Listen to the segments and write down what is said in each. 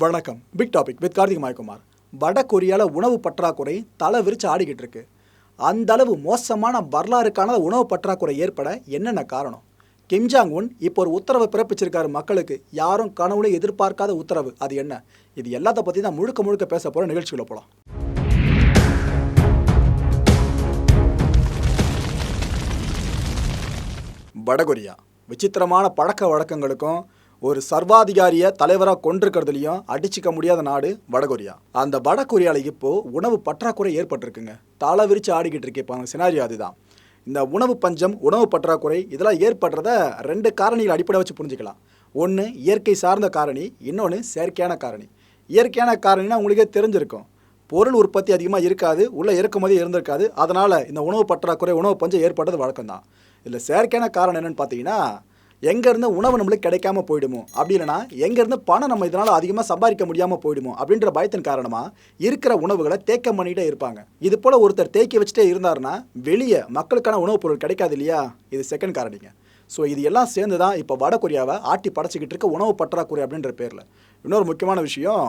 வணக்கம். Big topic with Karthik Mayakumar. வட கொரியாவில் உணவு பற்றாக்குறை தலை விரிச்சு ஆடிக்கிட்டு இருக்கு. அந்த அளவு மோசமான வரலாறுக்கான உணவு பற்றாக்குறை ஏற்பட என்னென்ன காரணம்? கிம் ஜாங் உன் இப்போ ஒரு உத்தரவை பிறப்பிச்சிருக்காரு மக்களுக்கு. யாரும் கனவுல எதிர்பார்க்காத உத்தரவு. அது என்ன? இது எல்லாத்த பற்றி தான் முழுக்க முழுக்க பேச போகிற நிகழ்ச்சிக்குள்ள போகலாம் வடகொரியா விசித்திரமான பழக்க வழக்கங்களுக்கும் ஒரு சர்வாதிகாரிய தலைவராக கொண்டிருக்கிறதுலையும் அடிச்சிக்க முடியாத நாடு வடகொரியா. அந்த வடகொரியாவில் இப்போ உணவு பற்றாக்குறை ஏற்பட்டிருக்குங்க. தலை விரிச்சு ஆடிக்கிட்டு இருக்கு இப்போ சினாரியோ அதுதான். இந்த உணவு பஞ்சம் உணவு பற்றாக்குறை இதெல்லாம் ஏற்படுறத ரெண்டு காரணிகள் அடிப்படை வச்சு புரிஞ்சுக்கலாம். ஒன்று இயற்கை சார்ந்த காரணி இன்னொன்று செயற்கையான காரணி. இயற்கையான காரணினா உங்களுக்கே தெரிஞ்சிருக்கும். பொருள் உற்பத்தி அதிகமாக இருக்காது உள்ளே இறக்குமதி இருந்திருக்காது. அதனால் இந்த உணவு பற்றாக்குறை உணவு பஞ்சம் ஏற்பட்டது வழக்கம்தான். இதில் செயற்கையான காரணம் என்னென்னு பார்த்தீங்கன்னா எங்கேருந்து உணவு நம்மளுக்கு கிடைக்காம போயிடுமோ? அப்படி இல்லைனா எங்கேருந்து பணம் நம்ம இதனால் அதிகமாக சம்பாதிக்க முடியாமல் போயிடுமோ? அப்படின்ற பயத்தின் காரணமாக இருக்கிற உணவுகளை தேக்கம் பண்ணிகிட்டே இருப்பாங்க. இது போல் ஒருத்தர் தேக்கி வச்சுட்டே இருந்தாருன்னா வெளியே மக்களுக்கான உணவுப் பொருள் கிடைக்காது இல்லையா? இது செகண்ட் காரணிங்க. ஸோ இது எல்லாம் சேர்ந்து தான் இப்போ வட கொரியாவை ஆட்டி படைச்சிக்கிட்டு இருக்க உணவு பற்றாக்குறை அப்படின்ற பேரில். இன்னொரு முக்கியமான விஷயம்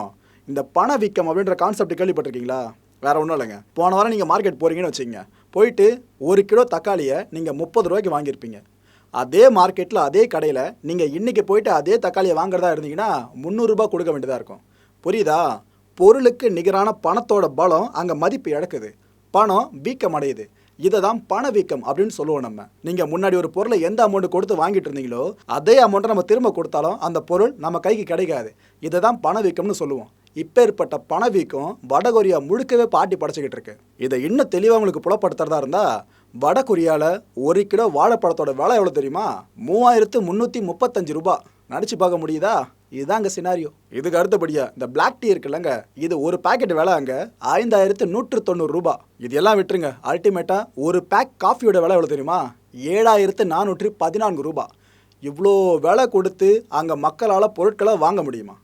இந்த பணவீக்கம் அப்படின்ற கான்செப்ட் கேள்விப்பட்டிருக்கீங்களா? வேற ஒன்றும் இல்லைங்க. போன வாரம் நீங்கள் மார்க்கெட் போகிறீங்கன்னு வச்சுக்கோங்க. போயிட்டு ஒரு கிலோ தக்காளியை நீங்கள் முப்பது ரூபாய்க்கு வாங்கியிருப்பீங்க. அதே மார்க்கெட்டில் அதே கடையில் நீங்கள் இன்றைக்கி போயிட்டு அதே தக்காளியை வாங்குறதா இருந்தீங்கன்னா முந்நூறுரூபா கொடுக்க வேண்டியதாக இருக்கும். புரியுதா? பொருளுக்கு நிகரான பணத்தோட பலம் அங்கே மதிப்பு இழக்குது. பணம் வீக்கம் அடையுது. இதை தான் பணவீக்கம் அப்படின்னு சொல்லுவோம் நம்ம. நீங்கள் முன்னாடி ஒரு பொருளை எந்த அமௌண்ட் கொடுத்து வாங்கிட்டு இருந்தீங்களோ அதே அமௌண்ட்டை நம்ம திரும்ப கொடுத்தாலும் அந்த பொருள் நம்ம கைக்கு கிடைக்காது. இதை தான் பணவீக்கம்னு சொல்லுவோம். இப்பேற்பட்ட பணவீக்கம் வடகொரியா முழுக்கவே பாட்டி படைச்சிக்கிட்டு இருக்கு. இதை இன்னும் தெளிவாக உங்களுக்கு புலப்படுத்துறதா இருந்தால் வடகொரியாவில் ஒரு கிலோ வாழைப்பழத்தோட விலை எவ்வளோ தெரியுமா? மூவாயிரத்து முந்நூற்றி முப்பத்தஞ்சு ரூபாய் நினச்சி பார்க்க முடியுதா? இதுதாங்க சினாரியோ இதுக்கு அடுத்தபடியாக இந்த பிளாக் டீ இருக்குல்லங்க. இது ஒரு பேக்கெட் விலை அங்கே ஐந்தாயிரத்து நூற்று தொண்ணூறு ரூபாய் இது எல்லாம் விட்டுருங்க. அல்டிமேட்டாக ஒரு பேக் காஃபியோட விலை எவ்வளோ தெரியுமா? ஏழாயிரத்து நானூற்றி பதினான்கு ரூபா. இவ்வளோ விலை கொடுத்து அங்கே மக்களால் பொருட்களை வாங்க முடியுமா?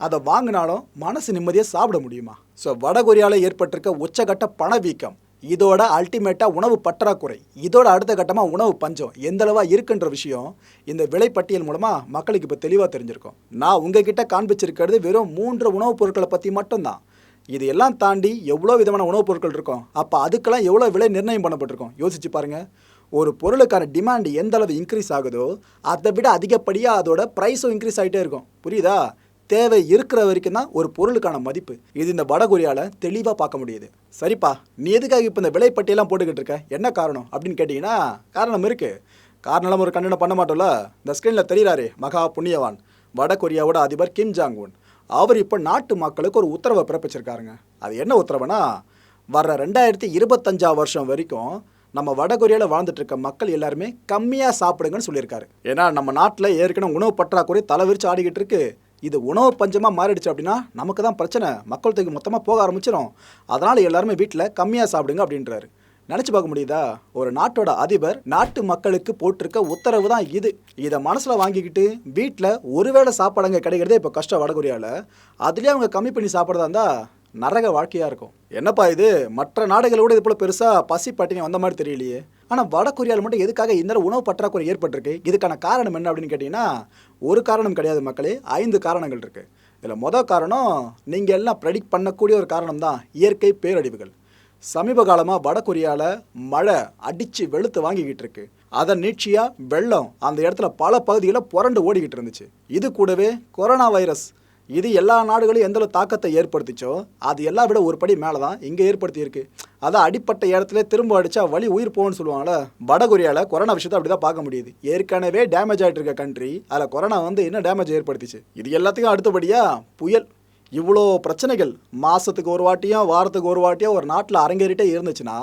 அதை வாங்கினாலும் மனசு நிம்மதியாக சாப்பிட முடியுமா? ஸோ வடகொரியாவில் ஏற்பட்டிருக்க உச்சகட்ட பணவீக்கம். இதோட அல்டிமேட்டாக உணவு பற்றாக்குறை. இதோட அடுத்த கட்டமாக உணவு பஞ்சம். எந்தளவாக இருக்குன்ற விஷயம் இந்த விலைப்பட்டியல் மூலமாக மக்களுக்கு இப்போ தெளிவாக தெரிஞ்சிருக்கும். நான் உங்ககிட்ட காண்பிச்சிருக்கிறது வெறும் மூன்று உணவுப் பொருட்களை பற்றி மட்டும்தான். இது எல்லாம் தாண்டி எவ்வளோ விதமான உணவுப் பொருட்கள் இருக்கும்? அப்போ அதுக்கெல்லாம் எவ்வளோ விலை நிர்ணயம் பண்ணப்பட்டிருக்கும்? யோசிச்சு பாருங்கள் ஒரு பொருளுக்கான டிமாண்ட் எந்த அளவு இன்க்ரீஸ் ஆகுதோ அதை விட அதிகப்படியாக அதோட ப்ரைஸும் இன்க்ரீஸ் ஆகிட்டே இருக்கும். புரியுதா? தேவை இருக்கிற வரைக்கும் தான் ஒரு பொருளுக்கான மதிப்பு. இது இந்த வடகொரியாவில் தெளிவாக பார்க்க முடியுது. சரிப்பா நீ எதுக்காக இப்போ இந்த விலைப்பட்டியெல்லாம் போட்டுக்கிட்டு இருக்க? என்ன காரணம்? அப்படின்னு கேட்டிங்கன்னா காரணம் இருக்குது காரணம் ஒரு கண்டனம் பண்ண மாட்டோம்ல? இந்த ஸ்க்ரீனில் தெரிகிறாரே மகா புண்ணியவான். வடகொரியாவோட அதிபர் கிம் ஜாங் உன் அவர் இப்போ நாட்டு மக்களுக்கு ஒரு உத்தரவை பிறப்பிச்சிருக்காருங்க. அது என்ன உத்தரவுனா வர்ற ரெண்டாயிரத்தி இருபத்தஞ்சாம் வருஷம் வரைக்கும் நம்ம வடகொரியாவில் வாழ்ந்துட்டு இருக்க மக்கள் எல்லாருமே கம்மியாக சாப்பிடுங்கன்னு சொல்லியிருக்காரு. ஏன்னா நம்ம நாட்டில் ஏற்கனவே உணவு பற்றாக்குறை தலைவிரிச்சு ஆடிக்கிட்டு இருக்கு. இது உணவு பஞ்சமாக மாறிடுச்சு அப்படின்னா நமக்கு தான் பிரச்சனை. மக்கள் தொகை மொத்தமாக போக ஆரம்பிச்சிடும் அதனால் எல்லாருமே வீட்டில் கம்மியாக சாப்பிடுங்க அப்படின்றாரு. நினச்சி பார்க்க முடியுதா? ஒரு நாட்டோட அதிபர் நாட்டு மக்களுக்கு போட்டிருக்க உத்தரவு தான் இது. இதை மனசில் வாங்கிக்கிட்டு வீட்டில் ஒருவேளை சாப்பாடுங்க கிடைக்கிறதே இப்போ கஷ்டம் வடகொரியாவில் அதுலேயே அவங்க கம்மி பண்ணி சாப்பிட்றதா இருந்தால் நரக வாழ்க்கையாக இருக்கும். என்னப்பா இது? மற்ற நாடுகளோட இது போல் பெருசாக பசி பட்டினி வந்த மாதிரி தெரியலையே. ஆனால் வடகொரியாவில் மட்டும் எதுக்காக இந்த உணவு பற்றாக்குறை ஏற்பட்டிருக்கு? இதுக்கான காரணம் என்ன அப்படின்னு கேட்டிங்கன்னா ஒரு காரணம் கிடையாது மக்களே ஐந்து காரணங்கள் இருக்குது இதில் மொதல் காரணம் நீங்கள் எல்லாம் ப்ரெடிக்ட் பண்ணக்கூடிய ஒரு காரணம் தான் இயற்கை பேரழிவுகள். சமீப காலமாக வடகொரியாவில் மழை அடித்து வெளுத்து வாங்கிக்கிட்டு இருக்கு. அதன் நீட்சியாக வெள்ளம் அந்த இடத்துல பல பகுதிகளில் புரண்டு ஓடிக்கிட்டு இருந்துச்சு. இது கூடவே கொரோனா வைரஸ் இது எல்லா நாடுகளையும் எந்தளவு தாக்கத்தை ஏற்படுத்திச்சோ அது எல்லா விட ஒரு படி மேலே தான் இங்கே ஏற்படுத்தியிருக்கு. அதான் அடிப்பட்ட இடத்துல திரும்ப அடித்தா வழி உயிர் போகணும்னு சொல்லுவாங்கள்ல வடகொரியாவில் கொரோனா விஷயத்தை அப்படி தான் பார்க்க முடியுது. ஏற்கனவே டேமேஜ் ஆகிட்டு இருக்க கண்ட்ரி அதில் கொரோனா வந்து என்ன டேமேஜ் ஏற்படுத்திச்சு? இது எல்லாத்துக்கும் அடுத்தபடியாக புயல். இவ்வளோ பிரச்சனைகள் மாதத்துக்கு ஒரு வாட்டியும் வாரத்துக்கு ஒரு வாட்டியும் ஒரு நாட்டில் அரங்கேறிட்டே இருந்துச்சுன்னா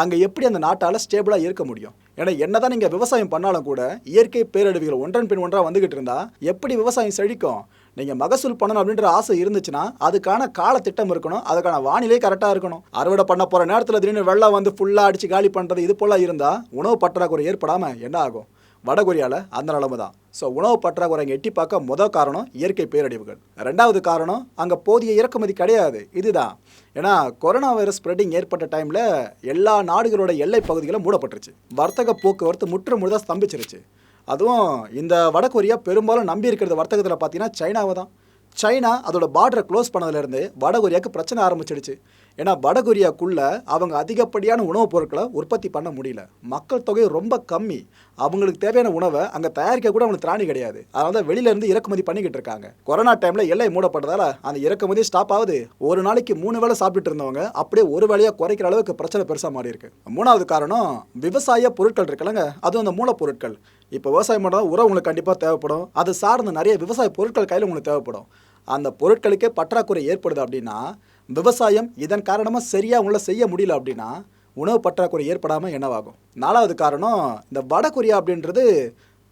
அங்கே எப்படி அந்த நாட்டால் ஸ்டேபிளாக இருக்க முடியும்? ஏன்னா என்னதான் நீங்கள் விவசாயம் பண்ணாலும் கூட இயற்கை பேரழிவுகள் ஒன்றன் பின் ஒன்றாக வந்துகிட்டு இருந்தா எப்படி விவசாயம் செழிக்கும்? நீங்கள் மகசூல் பண்ணணும் அப்படின்ற ஆசை இருந்துச்சுன்னா அதுக்கான கால திட்டம் இருக்கணும் அதுக்கான வானிலை கரெக்டாக இருக்கணும். அறுவடை பண்ண போகிற நேரத்தில் திடீர்னு வெள்ளம் வந்து ஃபுல்லாக அடித்து காலி பண்ணுறது இது போல் இருந்தால் உணவு பற்றாக்குறை ஏற்படாமல் என்ன ஆகும்? வடகொரியாவில் அந்த நிலைமை தான். ஸோ உணவு பற்றாக்குறை எட்டி பார்க்க முதல் காரணம் இயற்கை பேரழிவுகள். ரெண்டாவது காரணம் அங்கே போதிய இறக்குமதி கிடையாது. இதுதான். ஏன்னா கொரோனா வைரஸ் ஸ்ப்ரெட்டிங் ஏற்பட்ட டைமில் எல்லா நாடுகளோட எல்லை பகுதிகளும் மூடப்பட்டுருச்சு. வர்த்தக போக்குவரத்து முற்று முழுதாக ஸ்தம்பிச்சிருச்சு. அதுவும் இந்த வடகொரியா பெரும்பாலும் நம்பி இருக்கிறது வர்த்தகத்தில் பார்த்தீங்கன்னா சைனாவை தான். சைனா அதோட பார்டரை க்ளோஸ் பண்ணதுலேருந்து வடகொரியாவுக்கு பிரச்சனை ஆரம்பிச்சிடுச்சு. ஏன்னா வடகொரியாக்குள்ள அவங்க அதிகப்படியான உணவுப் பொருட்களை உற்பத்தி பண்ண முடியல. மக்கள் தொகை ரொம்ப கம்மி. அவங்களுக்கு தேவையான உணவை அங்கே தயாரிக்க கூட அவங்களுக்கு திராணி கிடையாது. அதனால தான் வெளியிலேருந்து இறக்குமதி பண்ணிக்கிட்டு இருக்காங்க. கொரோனா டைமில் எல்லை மூடப்பட்டதால் அந்த இறக்குமதி ஸ்டாப் ஆகுது. ஒரு நாளைக்கு மூணு வேளை சாப்பிட்டுட்டு இருந்தவங்க அப்படியே ஒரு வேளையாக குறைக்கிற அளவுக்கு பிரச்சனை பெருசாக மாறி இருக்கு. மூணாவது காரணம் விவசாய பொருட்கள் இருக்குல்லங்க அதுவும் அந்த மூலப்பொருட்கள். இப்போ விவசாயம் பண்ணுறது உரம் உங்களுக்கு கண்டிப்பாக தேவைப்படும். அது சார்ந்த நிறைய விவசாய பொருட்கள் கையில் உங்களுக்கு தேவைப்படும். அந்த பொருட்களுக்கே பற்றாக்குறை ஏற்படுது அப்படின்னா விவசாயம் இதன் காரணமாக சரியாக உங்களை செய்ய முடியல அப்படின்னா உணவு பற்றாக்குறை ஏற்படாமல் என்னவாகும்? நாலாவது காரணம் இந்த வடகொரியா அப்படின்றது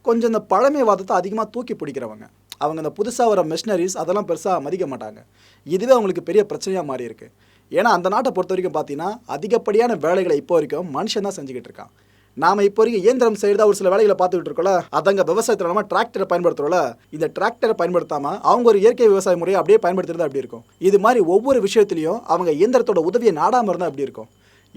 கொஞ்சம் இந்த பழமைவாதத்தை அதிகமாக தூக்கி பிடிக்கிறவங்க. அவங்க இந்த புதுசாக வர மிஷினரிஸ் அதெல்லாம் பெருசாக மதிக்க மாட்டாங்க. இதுவே அவங்களுக்கு பெரிய பிரச்சனையாக மாறி இருக்குது ஏன்னா அந்த நாட்டை பொறுத்த வரைக்கும் பார்த்தீங்கன்னா அதிகப்படியான வேலைகளை இப்போ வரைக்கும் மனுஷன் தான் செஞ்சுக்கிட்டு இருக்கான். நாம இப்போ வரைக்கும் இயந்திரம் செய்யறதா ஒரு சில வேலைகளை பார்த்துக்கிட்டு இருக்கோம்ல. அதங்க விவசாயத்தில் நம்ம டிராக்டரை பயன்படுத்துறோம்ல. இந்த டிராக்டரை பயன்படுத்தாம அவங்க ஒரு இயற்கை விவசாய முறையை அப்படியே பயன்படுத்துறது அப்படி இருக்கும்? இது மாதிரி ஒவ்வொரு விஷயத்திலையும் அவங்க இயந்திரத்தோட உதவியை நாடாமல் இருந்தால் அப்படி இருக்கும்?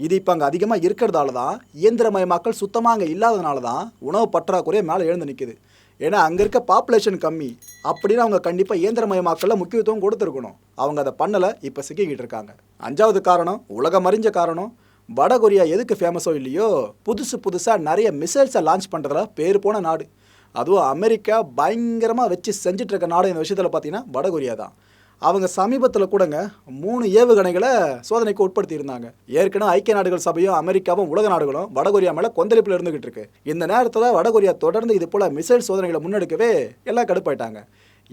இது இப்போ அங்கே அதிகமாக இருக்கிறதால தான் இயந்திரமயமாக்கல் சுத்தமாக அங்கே இல்லாதனால தான் உணவு பற்றாக்குறையே மேலே எழுந்து நிற்குது ஏன்னா அங்கே இருக்க பாப்புலேஷன் கம்மி. அப்படின்னு அவங்க கண்டிப்பாக இயந்திரமயமாக்கலில் முக்கியத்துவம் கொடுத்துருக்கணும். அவங்க அதை பண்ணலை இப்போ சிக்கிக்கிட்டு இருக்காங்க. அஞ்சாவது காரணம் உலகம் அறிஞ்ச காரணம் வடகொரியா எதுக்கு ஃபேமஸோ இல்லையோ புதுசு புதுசாக நிறைய மிசைல்ஸை லான்ச் பண்ணுறதுல பேர் போன நாடு. அதுவும் அமெரிக்கா பயங்கரமாக வச்சு செஞ்சிட்ருக்க நாடு இந்த விஷயத்தில் பார்த்தீங்கன்னா வடகொரியா தான். அவங்க சமீபத்தில் கூடங்க மூணு ஏவுகணைகளை சோதனைக்கு உட்படுத்தியிருந்தாங்க. ஏற்கனவே ஐக்கிய நாடுகள் சபையும் அமெரிக்காவும் உலக நாடுகளும் வடகொரியா மேலே கொந்தளிப்பில் இருந்துகிட்டு இருக்கு. இந்த நேரத்தில் வடகொரியா தொடர்ந்து இது போல் மிசைல் சோதனைகளை முன்னெடுக்கவே எல்லாம் கடுப்பாயிட்டாங்க.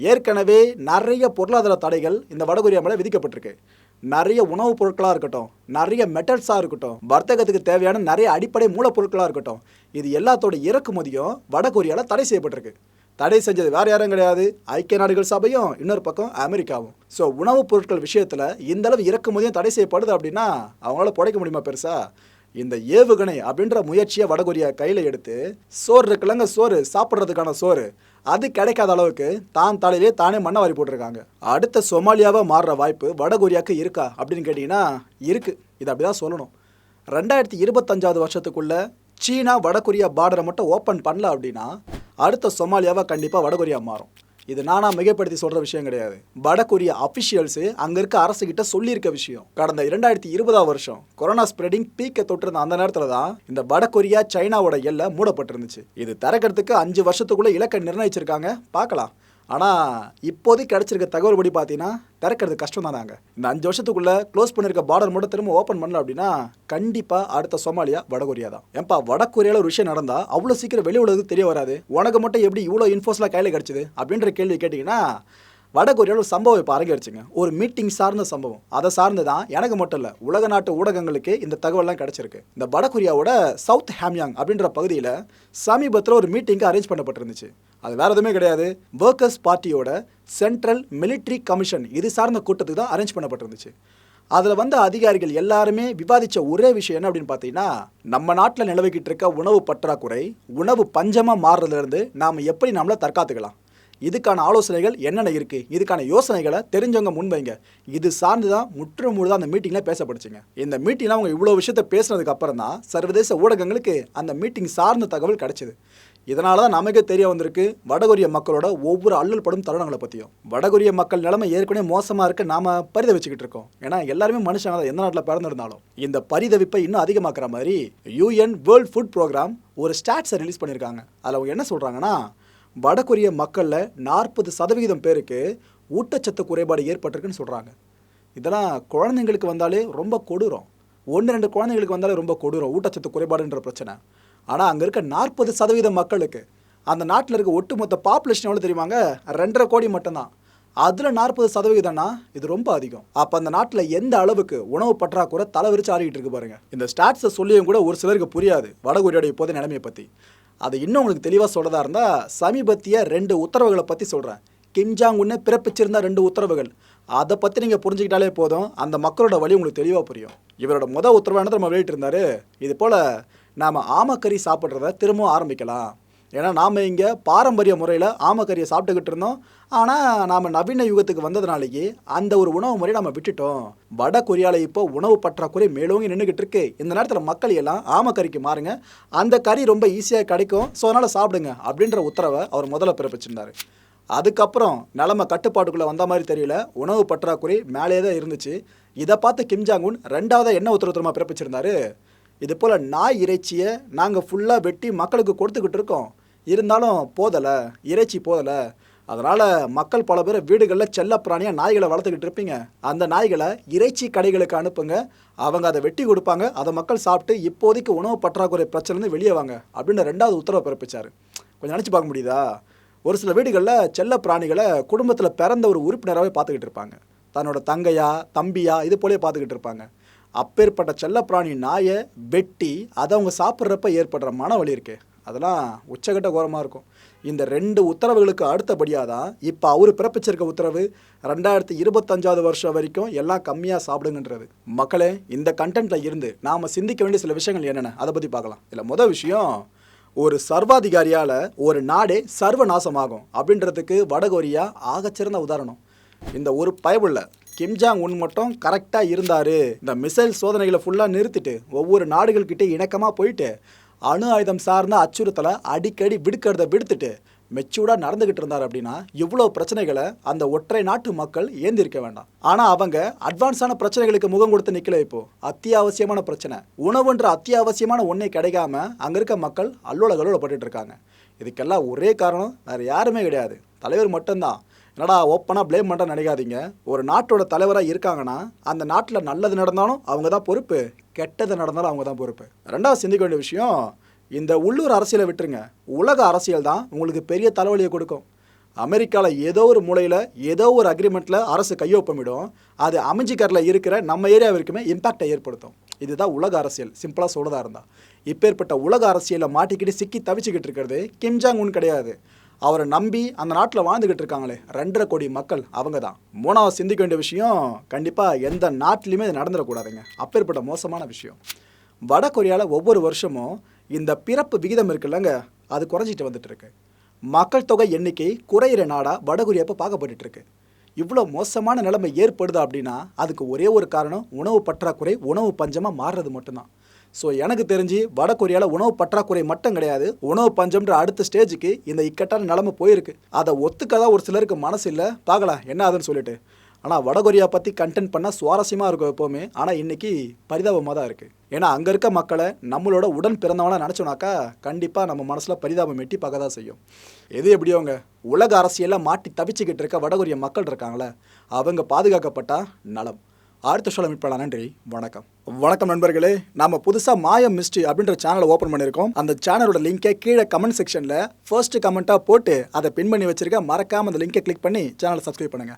ஏற்கனவே நிறைய பொருளாதார தடைகள் இந்த வடகொரியா மேலே விதிக்கப்பட்டிருக்கு. நிறைய உணவுப் பொருட்களாக இருக்கட்டும் நிறைய மெட்டல்ஸாக இருக்கட்டும் வர்த்தகத்துக்கு தேவையான நிறைய அடிப்படை மூலப்பொருட்களாக இருக்கட்டும் இது எல்லாத்தோட இறக்குமதியும் வடகொரியாவில் தடை செய்யப்பட்டிருக்கு. தடை செஞ்சது வேறு யாரும் கிடையாது. ஐக்கிய நாடுகள் சபையும் இன்னொரு பக்கம் அமெரிக்காவும். ஸோ உணவுப் பொருட்கள் விஷயத்தில் இந்த அளவு இறக்குமதியும் தடை செய்யப்படுது அப்படின்னா அவங்களால புடைக்க முடியுமா பெருசா? இந்த ஏவுகணை அப்படின்ற முயற்சியை வடகொரியா கையில் எடுத்து சோறு இருக்குல்லங்க சோறு சாப்பிட்றதுக்கான சோறு அது கிடைக்காத அளவுக்கு தான் தலையிலே தானே மண்ணை வாரி போட்டிருக்காங்க. அடுத்த சொமாலியாவாக மாறுற வாய்ப்பு வடகொரியாவுக்கு இருக்கா அப்படின்னு கேட்டிங்கன்னா இருக்குது இது அப்படி தான் சொல்லணும். ரெண்டாயிரத்தி இருபத்தஞ்சாவது வருஷத்துக்குள்ளே சீனா வடகொரியா பார்டரை மட்டும் ஓப்பன் பண்ணல அப்படின்னா அடுத்த சொமாலியாவாக கண்டிப்பாக வடகொரியா மாறும். இது நானா மிகப்படுத்தி சொல்ற விஷயம் கிடையாது. வடகொரிய அபிஷியல்ஸ் அங்க இருக்க அரசு கிட்ட சொல்லியிருக்க விஷயம். கடந்த இரண்டாயிரத்தி இருபதாம் வருஷம் கொரோனா ஸ்ப்ரெடிங் பீக்கை தொட்டிருந்த அந்த நேரத்துல தான் இந்த வடகொரியா சைனாவோட எல்லை மூடப்பட்டிருந்துச்சு. இது திறக்கிறதுக்கு அஞ்சு வருஷத்துக்குள்ள இலக்கை நிர்ணயிச்சிருக்காங்க. பார்க்கலாம். ஆனால் இப்போதைக்கு கிடச்சிருக்க தகவல் படி பார்த்தீங்கன்னா திறக்கிறது கஷ்டம் தானாங்க இந்த அஞ்சு வருஷத்துக்குள்ளே க்ளோஸ் பண்ணியிருக்க பார்டர் மட்டும் திரும்ப ஓப்பன் பண்ணல அப்படின்னா கண்டிப்பாக அடுத்த சோமாலியா வடகொரியா தான் ஏன்பா வடகொரியாவில் ஒரு விஷயம் நடந்தால் அவ்வளோ சீக்கிரம் வெளி உலகத்துக்கு தெரிய வராது? உனக்கு மட்டும் எப்படி இவ்வளோ இன்ஃபோஸ்லாம் கையில் கிடச்சிது? அப்படின்ற கேள்வி கேட்டிங்கன்னா வடகொரியாவில் ஒரு சம்பவம் இப்போ அரங்கேறிச்சுங்க. ஒரு மீட்டிங் சார்ந்த சம்பவம். அதை சார்ந்து தான் எனக்கு மட்டும் இல்லை உலக நாட்டு ஊடகங்களுக்கு இந்த தகவல்லாம் கிடச்சிருக்கு. இந்த வடகொரியாவோட சவுத் ஹேம்யாங் அப்படின்ற பகுதியில் சமீபத்தில் ஒரு மீட்டிங்கு அரேஞ்ச் பண்ணப்பட்டிருந்துச்சு. அது வேற எதுவுமே கிடையாது. ஒர்க்கர்ஸ் பார்ட்டியோட சென்ட்ரல் மிலிட்ரி கமிஷன் இது சார்ந்த கூட்டத்துக்கு தான் அரேஞ்ச் பண்ணப்பட்டிருந்துச்சு. அதில் வந்த அதிகாரிகள் எல்லாருமே விவாதித்த ஒரே விஷயம் என்ன அப்படின்னு பார்த்தீங்கன்னா நம்ம நாட்டில் நிலவிக்கிட்டு இருக்க உணவு பற்றாக்குறை உணவு பஞ்சமாக மாறுறதுலேருந்து நாம் எப்படி நம்மளை தற்காத்துக்கலாம்? இதுக்கான ஆலோசனைகள் என்னென்ன இருக்குது இதுக்கான யோசனைகளை தெரிஞ்சவங்க முன்வைங்க. இது சார்ந்து தான் முற்று முழுதாக அந்த மீட்டிங்கில் பேசப்படுச்சுங்க இந்த மீட்டிங்கில் அவங்க இவ்வளோ விஷயத்த பேசுனதுக்கு அப்புறம் தான் சர்வதேச ஊடகங்களுக்கு அந்த மீட்டிங் சார்ந்த தகவல் கிடைச்சிது. இதனால தான் நமக்கே தெரிய வந்திருக்கு வடகொரிய மக்களோட ஒவ்வொரு அல்லல் படும் தருணங்களை பற்றியும் வடகொரிய மக்கள் நிலைமை ஏற்கனவே மோசமாக இருக்க நாம பரிதவிச்சுக்கிட்டு இருக்கோம். ஏன்னா எல்லாருமே மனுஷங்க தான் எந்த நாட்டில் பிறந்திருந்தாலும். இந்த பரிதவிப்பை இன்னும் அதிகமாக்குற மாதிரி யூஎன் வேர்ல்ட் ஃபுட் ப்ரோக்ராம் ஒரு ஸ்டாட்ஸை ரிலீஸ் பண்ணியிருக்காங்க அதில் அவங்க என்ன சொல்கிறாங்கன்னா வடகொரிய மக்களில் நாற்பது சதவிகிதம் பேருக்கு ஊட்டச்சத்து குறைபாடு ஏற்பட்டிருக்குன்னு சொல்கிறாங்க இதெல்லாம் குழந்தைங்களுக்கு வந்தாலே ரொம்ப கொடூரம். ஒன்று ரெண்டு குழந்தைங்களுக்கு வந்தாலே ரொம்ப கொடூரம் ஊட்டச்சத்து குறைபாடுன்ற பிரச்சனை. ஆனால் அங்கே இருக்க நாற்பது சதவீத மக்களுக்கு அந்த நாட்டில் இருக்க ஒட்டுமொத்த பாப்புலேஷன் எவ்வளோ தெரியுமாங்க? ரெண்டரை கோடி மட்டும்தான். அதில் நாற்பது சதவீதம்னா இது ரொம்ப அதிகம். அப்போ அந்த நாட்டில் எந்த அளவுக்கு உணவு பற்றாக்குறை தலைவிரிச்சு ஆடிக்கிட்டு இருக்கு பாருங்க. இந்த ஸ்டாட்ஸை சொல்லியும் கூட ஒரு சிலருக்கு புரியாது. வடகொரியோட இப்போதைய நிலைமையை பற்றி அதை இன்னும் உங்களுக்கு தெளிவாக சொல்கிறதா இருந்தால் சமீபத்திய ரெண்டு உத்தரவுகளை பற்றி சொல்கிறேன் கிம்ஜாங் உன்னு பிறப்பிச்சிருந்த ரெண்டு உத்தரவுகள். அதை பற்றி நீங்கள் புரிஞ்சுக்கிட்டாலே போதும். அந்த மக்களோட வழி உங்களுக்கு தெளிவாக புரியும். இவரோட மொதல் உத்தரவானது நம்ம வெளியிட்டிருந்தாரு. இது போல் நாம் ஆமக்கறி சாப்பிட்றத திரும்பவும் ஆரம்பிக்கலாம். ஏன்னா நாம் இங்கே பாரம்பரிய முறையில் ஆமக்கறியை சாப்பிட்டுக்கிட்டு இருந்தோம். ஆனால் நாம் நவீன யுகத்துக்கு வந்ததுனாலேயே அந்த ஒரு உணவு முறையை நம்ம விட்டுட்டோம். வட கொரியாவில் இப்போ உணவு பற்றாக்குறை மேலோங்கி நின்றுக்கிட்டு இருக்கு. இந்த நேரத்தில் மக்கள் எல்லாம் ஆமக்கறிக்கு மாறுங்க. அந்த கறி ரொம்ப ஈஸியாக கிடைக்கும். ஸோ அதனால் சாப்பிடுங்க அப்படின்ற உத்தரவை அவர் முதல்ல பிறப்பிச்சிருந்தாரு. அதுக்கப்புறம் நிலமை கட்டுப்பாட்டுக்குள்ளே வந்த மாதிரி தெரியல. உணவு பற்றாக்குறை மேலே தான் இருந்துச்சு. இதை பார்த்து கிம் ரெண்டாவது உன் ரெண்டாவதாக என்ன உத்தரவுத்தரமாக பிறப்பிச்சிருந்தாரு? இது போல் நாய் இறைச்சியை நாங்கள் ஃபுல்லாக வெட்டி மக்களுக்கு கொடுத்துக்கிட்டு இருக்கோம். இருந்தாலும் போதலை இறைச்சி போதலை. அதனால் மக்கள் பல பேர் வீடுகளில் செல்ல பிராணியாக நாய்களை வளர்த்துக்கிட்டு இருப்பீங்க. அந்த நாய்களை இறைச்சி கடைகளுக்கு அனுப்புங்க. அவங்க அதை வெட்டி கொடுப்பாங்க. அதை மக்கள் சாப்பிட்டு இப்போதைக்கு உணவு பற்றாக்குறை பிரச்சனைலேருந்து வெளியே வாங்க அப்படின்னு ரெண்டாவது உத்தரவை பிறப்பிச்சார். கொஞ்சம் நினச்சி பார்க்க முடியுதா? ஒரு சில வீடுகளில் செல்ல பிராணிகளை குடும்பத்தில் பிறந்த ஒரு உறுப்பினராகவே பார்த்துக்கிட்டு இருப்பாங்க. தன்னோட தங்கையா தம்பியா இது போலே பார்த்துக்கிட்டு இருப்பாங்க. அப்பேற்பட்ட செல்லப்பிராணி நாயை வெட்டி அதை அவங்க சாப்பிட்றப்ப ஏற்படுற மனவழி இருக்கே. அதெல்லாம் உச்சகட்ட கோரமாக இருக்கும். இந்த ரெண்டு உத்தரவுகளுக்கு அடுத்தபடியாக தான் இப்போ அவர் பிறப்பிச்சிருக்க உத்தரவு ரெண்டாயிரத்தி இருபத்தஞ்சாவது வருஷம் வரைக்கும் எல்லாம் கம்மியாக சாப்பிடுங்கன்றது. மக்களே இந்த கண்டென்ட்டில் இருந்து நாம் சிந்திக்க வேண்டிய சில விஷயங்கள் என்னென்ன? அதை பற்றி பார்க்கலாம். இதில் முதல் விஷயம் ஒரு சர்வாதிகாரியால் ஒரு நாடே சர்வநாசமாகும் அப்படின்றதுக்கு வடகொரியா ஆகச்சிறந்த உதாரணம். இந்த ஒரு பயபுள்ள கிம்ஜாங் உன் மட்டும் கரெக்டாக இருந்தார். இந்த மிசைல் சோதனைகளை ஃபுல்லாக நிறுத்திட்டு ஒவ்வொரு நாடுகள்கிட்டே இணக்கமாக போயிட்டு அணு ஆயுதம் சார்ந்த அச்சுறுத்தலை அடிக்கடி விடுக்கிறத விடுத்துட்டு மெச்சூர்டாக நடந்துக்கிட்டு இருந்தார் அப்படின்னா இவ்வளோ பிரச்சனைகளை அந்த ஒற்றை நாட்டு மக்கள் ஏந்திருக்க வேண்டாம். ஆனால் அவங்க அட்வான்ஸான பிரச்சனைகளுக்கு முகம் கொடுத்து நிற்கல இப்போ. அத்தியாவசியமான பிரச்சனை. உணவுன்ற அத்தியாவசியமான ஒன்றே கிடைக்காம அங்கே இருக்க மக்கள் அல்லோல கல்லோல இருக்காங்க. இதுக்கெல்லாம் ஒரே காரணம் வேறு யாருமே கிடையாது. தலைவர் மட்டும்தான். என்னடா ஓப்பனாக ப்ளேம் பண்ணுற நினைக்காதீங்க. ஒரு நாட்டோட தலைவராக இருக்காங்கன்னா அந்த நாட்டில் நல்லது நடந்தாலும் அவங்க தான் பொறுப்பு கெட்டது நடந்தாலும் அவங்க தான் பொறுப்பு. ரெண்டாவது சிந்திக்க வேண்டிய விஷயம் இந்த உள்ளூர் அரசியலை விட்டுருங்க. உலக அரசியல் தான் உங்களுக்கு பெரிய தலைவலியை கொடுக்கும். அமெரிக்காவில் ஏதோ ஒரு மூலையில் ஏதோ ஒரு அக்ரிமெண்ட்டில் அரசு கையொப்பமிடும். அது அமைஞ்சிக்கரில் இருக்கிற நம்ம ஏரியா வரைக்குமே இம்பாக்டை ஏற்படுத்தும். இதுதான் உலக அரசியல். சிம்பிளாக சொல்றதா இருந்தால் இப்பேற்பட்ட உலக அரசியலில் மாட்டிக்கிட்டு சிக்கி தவிச்சுக்கிட்டு இருக்கிறது கிம்ஜாங் உன் கிடையாது. அவரை நம்பி அந்த நாட்டில் வாழ்ந்துக்கிட்டு இருக்காங்களே. ரெண்டரை கோடி மக்கள் அவங்க தான் மூணாவது சிந்திக்க வேண்டிய விஷயம் கண்டிப்பாக எந்த நாட்டிலையுமே இது நடந்துடக்கூடாதுங்க. அப்பேற்பட்ட மோசமான விஷயம். வட கொரியாவில் ஒவ்வொரு வருஷமும் இந்த பிறப்பு விகிதம் இருக்குல்லங்க அது குறைஞ்சிட்டு வந்துட்டு இருக்கு மக்கள் தொகை எண்ணிக்கை குறையிற நாடாக வடகொரியா இப்போ பார்க்கப்பட்டுட்டு இருக்கு இவ்வளோ மோசமான நிலைமை ஏற்படுது அப்படின்னா அதுக்கு ஒரே ஒரு காரணம் உணவு பற்றாக்குறை உணவு பஞ்சமாக மாறுறது மட்டும்தான். ஸோ எனக்கு தெரிஞ்சு வட கொரியாவில் உணவு பற்றாக்குறை மட்டும் கிடையாது. உணவு பஞ்சம்ன்ற அடுத்த ஸ்டேஜுக்கு இந்த இக்கட்டான நிலைமை போயிருக்கு. அதை ஒத்துக்க தான் ஒரு சிலருக்கு மனசு இல்லை. பார்க்கலாம் என்ன ஆகுதுன்னு சொல்லிட்டு. ஆனால் வடகொரியா பற்றி கண்டென்ட் பண்ணால் சுவாரஸ்யமாக இருக்கும் எப்போவுமே. ஆனால் இன்னைக்கு பரிதாபமாக தான் இருக்குது ஏன்னா அங்கே இருக்க மக்களை நம்மளோட உடன் பிறந்தவனாக நினச்சோனாக்கா கண்டிப்பாக நம்ம மனசில் பரிதாபம் எட்டி பார்க்க தான் செய்யும். எது எப்படியோங்க உலக அரசியலில் மாட்டி தவிச்சுக்கிட்டு இருக்க வடகொரிய மக்கள் இருக்காங்களே அவங்க பாதுகாக்கப்பட்டால் நலம். அடுத்த சொல்ல மீட் பண்ணலாம். நன்றி. வணக்கம். வணக்கம் நண்பர்களே. நாம புதுசாக மாயம் மிஸ்ட்ரி அப்படின்ற சேனலை ஓப்பன் பண்ணியிருக்கோம். அந்த சேனலோட லிங்கை கீழே கமெண்ட் செக்ஷனில் ஃபர்ஸ்ட் கமெண்ட்டாக போட்டு அதை பின் பண்ணி வச்சிருக்க மறக்காம அந்த லிங்கை கிளிக் பண்ணி சேனலை சப்ஸ்கிரைப் பண்ணுங்க.